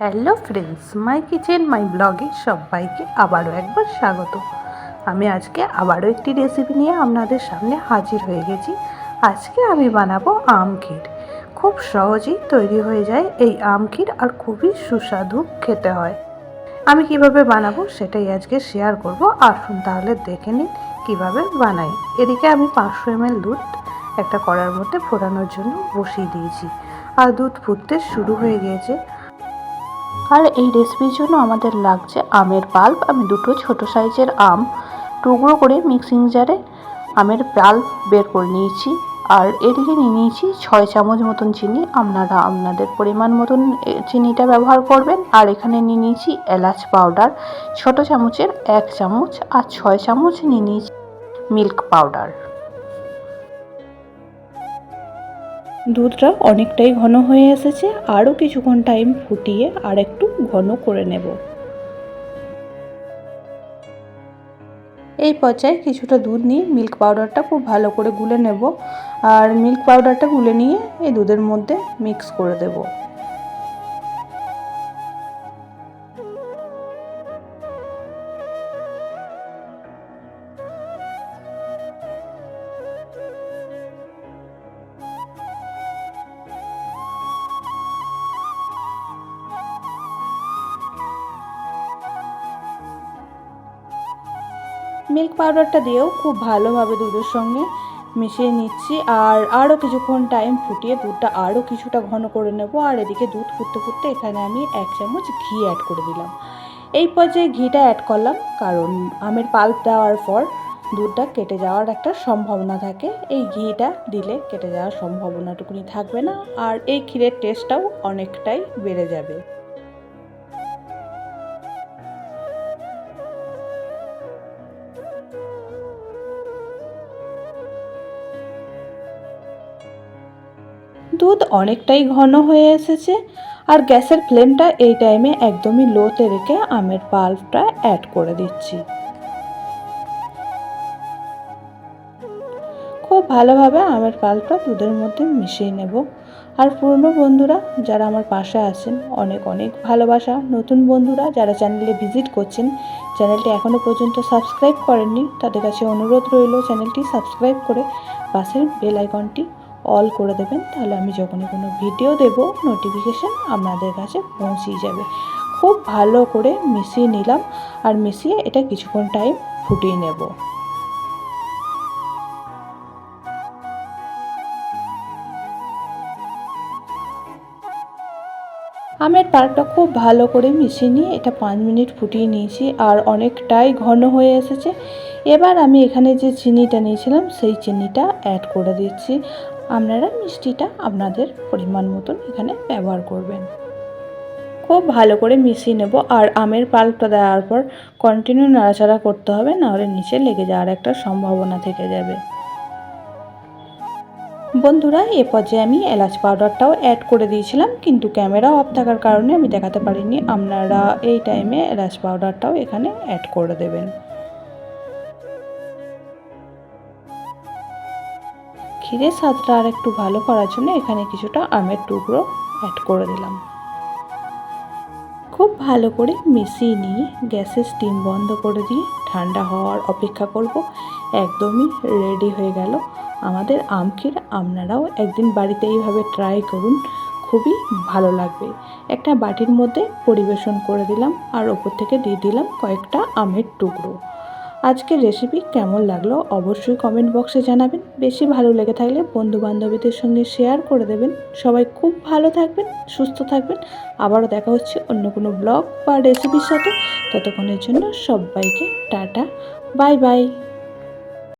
Hello friends, my kitchen, my ব্লগে সবাইকে আবারও একবার স্বাগত। আমি আজকে আবারও একটি রেসিপি নিয়ে আপনাদের সামনে হাজির হয়ে গেছি। আজকে আমি বানাবো আম ক্ষীর। খুব সহজেই তৈরি হয়ে যায় এই আম ক্ষীর আর খুবই সুস্বাদু খেতে হয়। আমি কীভাবে বানাবো সেটাই আজকে শেয়ার করব। আসুন তাহলে দেখে নিন কীভাবে বানাই। এদিকে আমি পাঁচশো এমএল দুধ একটা কড়ার মধ্যে ফোটানোর জন্য বসিয়ে দিয়েছি। আর দুধ ফুটতে শুরু হয়ে গিয়েছে আর এই রেসিপির জন্য আমাদের লাগছে আমের পাল্প। আমি দুটো ছোট সাইজের আম টুকরো করে মিক্সিং জারে আমের পাল্প বের করে নিয়েছি। আর এদিকে নিয়ে নিয়েছি ছয় চামচ মতন চিনি। আপনারা আপনাদের পরিমাণ মতন চিনিটা ব্যবহার করবেন। আর এখানে নিয়ে নিয়েছি এলাচ পাউডার ছোট চামচের এক চামচ আর ছয় চামচ নিয়ে নিয়েছি মিল্ক পাউডার দুধটা অনেকটাই ঘন হয়ে এসেছে, আরও কিছুক্ষণ টাইম ফুটিয়ে আর একটু ঘন করে নেব। এই পচায় কিছুটা দুধ নিয়ে মিল্ক পাউডারটা খুব ভালো করে গুলে নেব। আর মিল্ক পাউডারটা গুলে নিয়ে এই দুধের মধ্যে মিক্স করে দেব। মিল্ক পাউডারটা দিয়েও খুব ভালোভাবে দুধের সঙ্গে মিশিয়ে নিচ্ছি। আর আরও কিছুক্ষণ টাইম ফুটিয়ে দুধটা আরও কিছুটা ঘন করে নেব। আর এদিকে দুধ ফুটতে ফুটতে এখানে আমি এক চামচ ঘি অ্যাড করে দিলাম। এই পর্যায়ে ঘিটা অ্যাড করলাম, কারণ আমের পাল্প দেওয়ার পর দুধটা কেটে যাওয়ার একটা সম্ভাবনা থাকে। এই ঘিটা দিলে কেটে যাওয়ার সম্ভাবনাটুকুনি থাকবে না। আর এই ক্ষীরের টেস্টটাও অনেকটাই বেড়ে যাবে। দুধ অনেকটাই ঘন হয়ে এসেছে আর গ্যাসের ফ্লেমটা এই টাইমে একদমই লোতে রেখে আমের পাল্পটা অ্যাড করে দিচ্ছি। খুব ভালোভাবে আমের পাল্পটা দুধের মধ্যে মিশিয়ে নেব। আর পুরনো বন্ধুরা যারা আমার পাশে আছেন, অনেক অনেক ভালোবাসা। নতুন বন্ধুরা যারা চ্যানেলে ভিজিট করছেন চ্যানেলটি এখনও পর্যন্ত সাবস্ক্রাইব করেননি, তাদের কাছে অনুরোধ রইল চ্যানেলটি সাবস্ক্রাইব করে পাশের বেল আইকনটি অল করে দেবেন, তাহলে আমি যখনই কোনো ভিডিও দেব নোটিফিকেশান আপনাদের কাছে পৌঁছিয়ে যাবে। খুব ভালো করে মিশিয়ে নিলাম আর মিশিয়ে এটা কিছুক্ষণ টাইম ফুটিয়ে নেব। আমের পাল্পটা খুব ভালো করে মিশিয়ে নিয়ে এটা পাঁচ মিনিট ফুটিয়ে নিয়েছি আর অনেকটাই ঘন হয়ে এসেছে। এবার আমি এখানে যে চিনিটা নিয়েছিলাম, সেই চিনিটা অ্যাড করে দিচ্ছি। আপনারা মিষ্টিটা আপনাদের পরিমাণ মতন এখানে ব্যবহার করবেন। খুব ভালো করে মিশিয়ে নেব আর আমের পাল্পটা দেওয়ার পর কন্টিনিউ নাড়াচাড়া করতে হবে, নাহলে নিচে লেগে যাওয়ার একটা সম্ভাবনা থেকে যাবে। বন্ধুরা, এ পর্যায়ে আমি এলাচ পাউডারটাও অ্যাড করে দিয়েছিলাম, কিন্তু ক্যামেরা অফ থাকার কারণে আমি দেখাতে পারিনি। আপনারা এই টাইমে এলাচ পাউডারটাও এখানে অ্যাড করে দেবেন। ক্ষীরের স্বাদটা আর একটু ভালো করার জন্য এখানে কিছুটা আমের টুকরো অ্যাড করে দিলাম। খুব ভালো করে মিশিয়ে নিয়ে গ্যাসের স্টিম বন্ধ করে দিয়ে ঠান্ডা হওয়ার অপেক্ষা করব। একদমই রেডি হয়ে গেল। আমাদের আম ক্ষীর আপনারাও একদিন বাড়িতে এইভাবে ট্রাই করুন। খুবই ভালো লাগবে। একটা বাটির মধ্যে পরিবেশন করে দিলাম আর ওপর থেকে দিয়ে দিলাম কয়েকটা আমের টুকরো। আজকের রেসিপি কেমন লাগল অবশ্যই কমেন্ট বক্সে জানাবেন। বেশি ভালো লেগে থাকলে বন্ধু বান্ধবীদের সঙ্গে শেয়ার করে দেবেন। সবাই খুব ভালো থাকবেন, সুস্থ থাকবেন। আবারও দেখা হচ্ছে অন্য কোনো ব্লগ বা রেসিপির সাথে। ততক্ষণের জন্য সবাইকে টাটা বাই বাই